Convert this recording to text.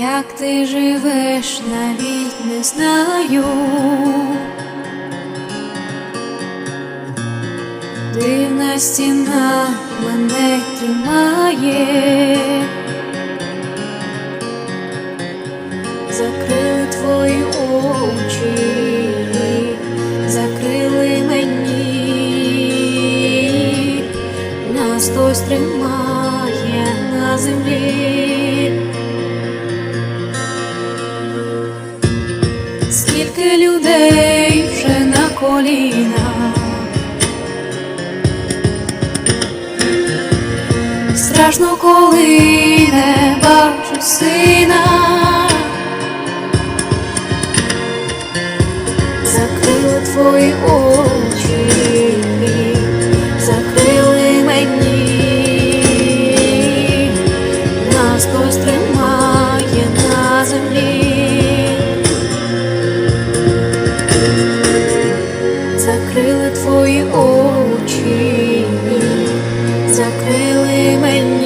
Як ти живеш, навіть не знаю. Дивна стіна мене тримає, закрили твої очі, закрили мені, нас хтось тримає на землі. Людей вже на колінах Страшно, коли не бачу сина, закрили твої очі, Mình